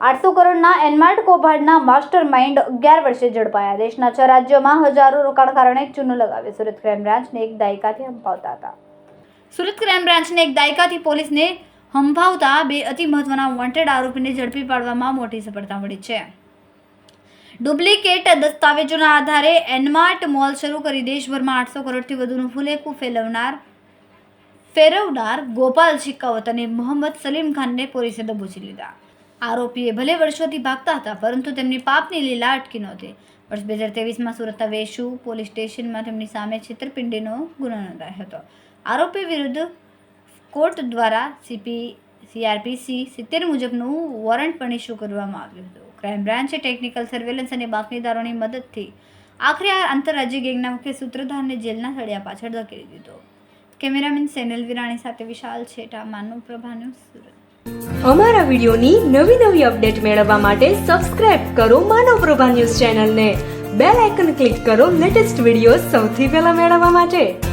આઠસો કરોડના એનમાર્ટ કૌભાંડના master mind અગિયાર વર્ષે ઝડપાયા. દેશના છ રાજ્યોમાં હજારો રોકાણકારોને ચૂનો લગાવ્યો. સુરત ક્રાઇમ બ્રાન્ચને એક દાયકાથી હંપાવતા હતા. સુરત ક્રાઇમ બ્રાન્ચને એક દાયકાથી પોલીસને હંફાવતા બે અતિ મહત્વના વોન્ટેડ આરોપીને ઝડપી પાડવામાં મોટી સફળતા મળી છે. ડુપ્લિકેટ દસ્તાવેજોના આધારે એનમાર્ટ મોલ શરૂ કરી દેશભરમાં આઠસો કરોડથી વધુનું ફુલેકું ફેલવનાર, ફેરવનાર ગોપાલ શિકાવત અને મોહમ્મદ સલીમ ખાનને પોલીસે દબોચી લીધા. આરોપીએ ભલે વર્ષોથી ભાગતા હતા, પરંતુ તેમની પાપની લીલા અટકી નહોતી. વર્ષ બે હજાર તેવીસમાં સુરતના વેશુ પોલીસ સ્ટેશનમાં તેમની સામે છેતરપિંડીનો ગુનો નોંધાયો હતો. આરોપી વિરુદ્ધ કોર્ટ દ્વારા સીપી, સીઆરપીસી સિત્તેર મુજબનું વોરંટ પણ ઇસ્યુ કરવામાં આવ્યું હતું. ક્રાઇમ બ્રાન્ચે ટેકનિકલ સર્વેલન્સ અને બાતમીદારોની મદદથી આખરે આ આંતરરાજ્ય ગેંગના મુખ્ય સૂત્રધારને જેલના સળિયા પાછળ ધકેલી દીધો. કેમેરામેન સેનલ વિરાણી સાથે વિશાલ છેટા, માનવ પ્રભા સુરત. અમારા વિડીયોની નવી નવી અપડેટ મેળવવા માટે સબસ્ક્રાઇબ કરો માનવ પ્રભા ન્યૂઝ ચેનલને. બેલ આઇકન ક્લિક કરો લેટેસ્ટ વીડિયો સૌથી પહેલા મેળવવા માટે.